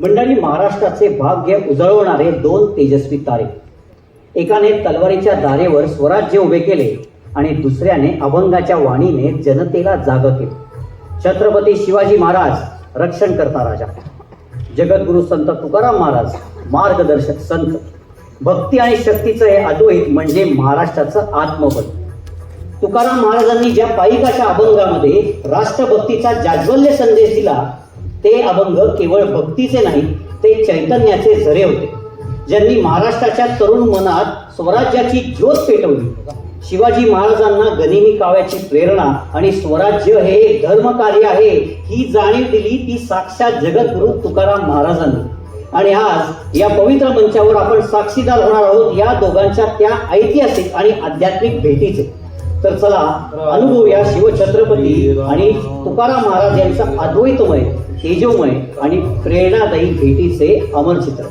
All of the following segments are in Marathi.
मंडळी महाराष्ट्राचे भाग्य उजळवणारे दोन तेजस्वी तारे. एकाने तलवारीच्या दारेवर स्वराज्य उभे केले आणि दुसऱ्याने अभंगाच्या वाणीने जनतेला जाग केले. छत्रपती शिवाजी महाराज रक्षण करता राजा. जगद्गुरु संत तुकाराम महाराज मार्गदर्शक संत. भक्ती आणि शक्तीचं हे अद्वैत म्हणजे महाराष्ट्राचं आत्मबल. तुकाराम महाराजांनी ज्या पायिकाच्या अभंगामध्ये राष्ट्रभक्तीचा जाज्वल्य संदेश दिला ते अभंग केवळ भक्तीचे नाही ते चैतन्याचे झरे होते. ज्यांनी महाराष्ट्राच्या तरुण मनात स्वराज्याची ज्योत पेटवली. शिवाजी महाराजांना गनिमी काव्याची प्रेरणा आणि स्वराज्य हे एक धर्मकार्य आहे ही जाणीव दिली ती साक्षात जगद्गुरु तुकाराम महाराजांनी. आणि आज या पवित्र मंचावर आपण साक्षीदार होणार आहोत या दोघांच्या त्या ऐतिहासिक आणि आध्यात्मिक भेटीचे. तर चला अनुभवूया शिवछत्रपती आणि तुकाराम महाराज यांचा अद्वैतमय. तेजोमय आणि प्रेरणादायी भेटीचे अमर चित्र.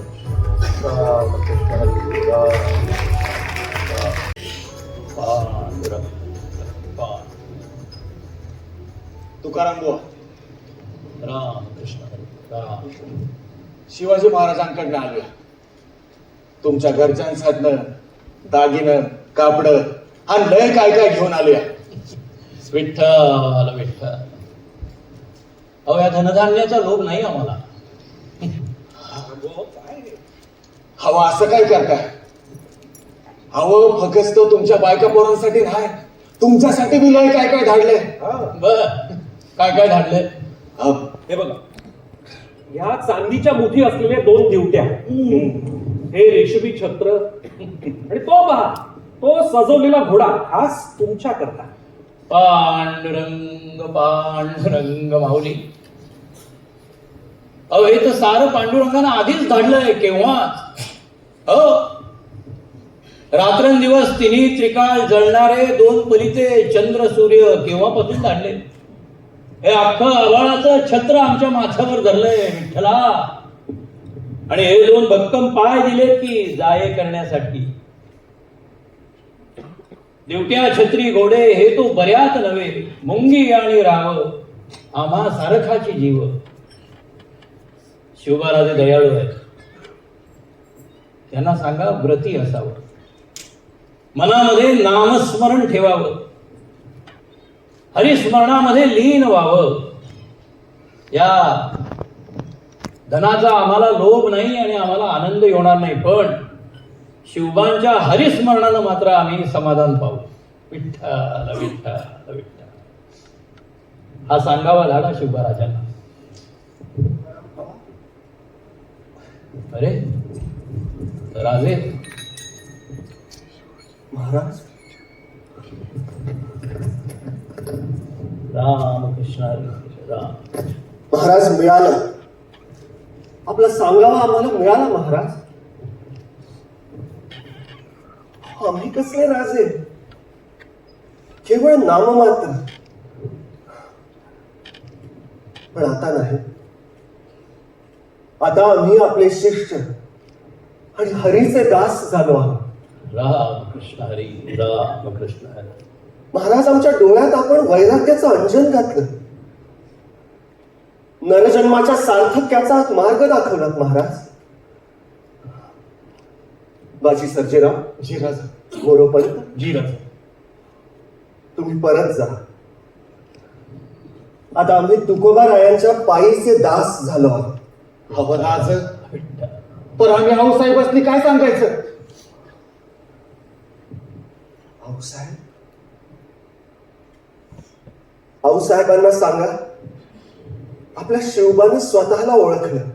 तुकाराम बुवा राम. कृष्ण राम शिवाजी महाराजांकडनं आलोय. तुमच्या घरच्यांसाठनं दागिनं कापडं आणि लय काय काय घेऊन आलोय. विठ्ठल विठ्ठल. अहो या धनधान्याचा लोभ नाही आम्हाला. हवं असं काय करताय? हवं फक्त तुमच्या बायका पोरांसाठी नाही तुमच्यासाठी बी लय काय काय धाडलंय. बर काय काय धाडले हे बघा ह्या चांदीच्या मुठी असलेल्या दोन दिवट्या हे रेशमी छत्र आणि तो पहा तो सजवलेला घोडा खास तुमच्या करता पांडुरंग पांडुरंग माऊली अहो हे तर सारं पांडुरंगानं आधीच धाडलंय केव्हाच हो रात्रंदिवस तिन्ही त्रिकाळ जळणारे दोन पलिते चंद्र सूर्य केव्हापासून धाडले हे अख्खं आवाळाचं छत्र आमच्या माथ्यावर धरलंय विठ्ठला. आणि हे दोन भक्कम पाय दिलेत की जाये करण्यासाठी. देवट्या छत्री घोडे हे तो बऱ्यात नव्हे. मुंगी आणि राव आम्हा सारखाची जीव. शिवबाराजे दयाळू आहेत. त्यांना सांगा व्रती असावं. मनामध्ये नामस्मरण ठेवावं. हरिस्मरणामध्ये लीन व्हावं. या धनाचा आम्हाला लोभ नाही आणि आम्हाला आनंद येणार नाही पण शिवबांच्या हरिस्मरणानं मात्र आम्ही समाधान पाहू विठ्ठल विठ्ठल विठ्ठल. हा सांगावा धाडा शिवबाराजांना अरे राजे महाराज? राम कृष्ण राम. महाराज मिळाला. आपला सांगावा आम्हाला मिळाला महाराज? आम्ही कसले राजे? केवळ नाममात्र पण आता नाही. आता आम्ही आपले शिष्य आणि हरीचे दास झालो आहोत. राम कृष्ण हरी राम कृष्ण हरी. महाराज आमच्या डोळ्यात आपण वैराग्याचं अंजन घातलं. नरजन्माच्या सार्थक्याचा मार्ग दाखवलात महाराज. बाजी सर्जेराव जी राजा मोरोपंत जी राजा तुम्ही परत जा. आता आम्ही तुकोबा रायांच्या पायीचे दास झालो आहोत. हवं राज पण आम्ही आऊसाहेबांनी काय सांगायचं? आऊसाहेब आऊसाहेबांना सांगा आपल्या शिवबानं स्वतःला ओळखलं.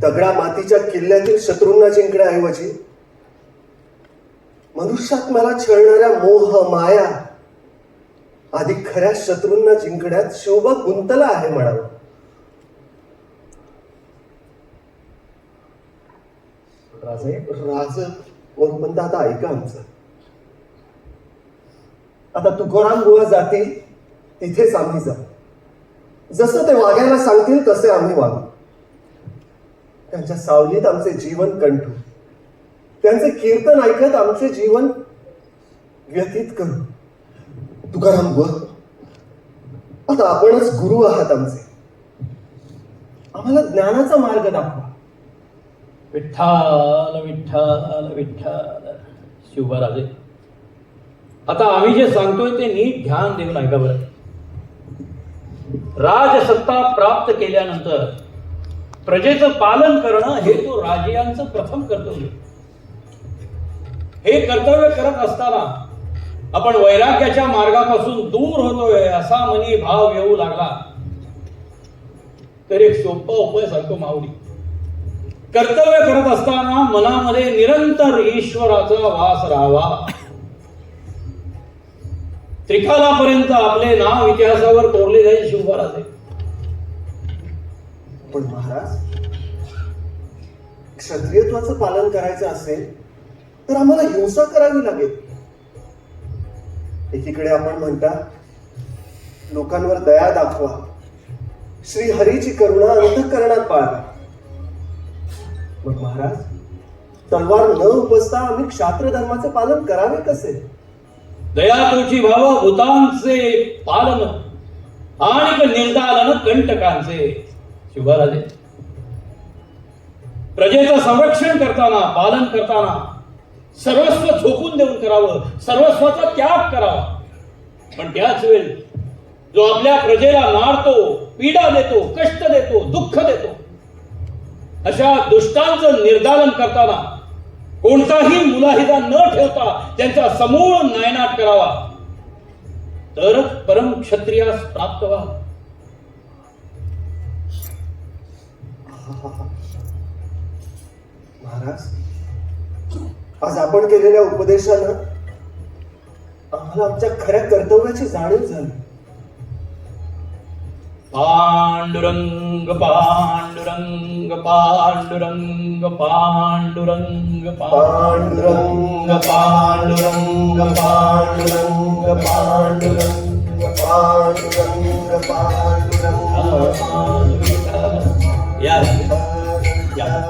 दगडा मातीच्या किल्ल्यातील शत्रूंना जिंकण्याऐवजी मला छळणाऱ्या मोह माया आधी खऱ्या शत्रूंना जिंकण्यात शिवबा गुंतला आहे म्हणावं. राजे राज मोरपंत आता ऐका आमचं. आता तुकाराम बुवा जातील तिथेच आम्ही जाऊ. जसं ते वागायला सांगतील तसे आम्ही वागू. त्यांच्या सावलीत आमचे जीवन कंठू. त्यांचे कीर्तन ऐकत आमचे जीवन व्यतीत करू. तुकाराम बुवा आता आपणच गुरु आहात आमचे. आम्हाला ज्ञानाचा मार्ग दाखवा. विठ्ठल विठ्ठल विठ्ठल. शिवराजे आता आम्ही जे सांगतोय ते नीट ध्यान देऊन ऐका बरं. राजसत्ता प्राप्त केल्यानंतर प्रजेचं पालन करणं हे तो राजयांचं प्रथम कर्तव्य. हे कर्तव्य करत असताना आपण वैराग्याच्या मार्गापासून दूर होतोय असा मनी भाव येऊ लागला. तर एक सोपा उपाय सांगतो माऊली. कर्तव्य करत असताना मनामध्ये निरंतर ईश्वराचा वास राहावा. त्रिकालापर्यंत आपले नाव इतिहासावर कोरले जाईल शिवबाराचे पण महाराज क्षत्रियत्वाचं पालन करायचं असेल तर आम्हाला हिंसा करावी लागेल. एकीकडे आपण म्हणता लोकांवर दया दाखवा श्री हरीची करुणा अंतःकरणात पाळा. पण महाराज तलवार न उपसता आम्ही क्षात्र धर्माचे पालन करावे कसे? दया तुझी भाव भूतांचे पालन आणि निर्दालन कंटकांचे. शिवराजे प्रजेचं संरक्षण करताना पालन करताना सर्वस्व झोकून देऊन करावं सर्वस्वाचा त्याग करावा. पण त्याच वेळी जो आपल्या प्रजेला मारतो पीडा देतो कष्ट देतो दुःख देतो अशा दुष्टांचं निर्दालन करताना कोणताही मुलाहिदा न ठेवता त्यांचा समूळ नायनाट करावा. तरच परम क्षत्रियास प्राप्त व्हा. महाराज आज आपण केलेल्या उपदेशानं आम्हाला आमच्या खऱ्या कर्तव्याची जाणीव झाली Pandurang Pandurang Pandurang Pandurang Pandurang Pandurang Pandurang Pandurang Pandurang Pandurang dần dần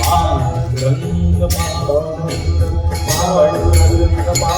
ba đừng ba ba đừng có ba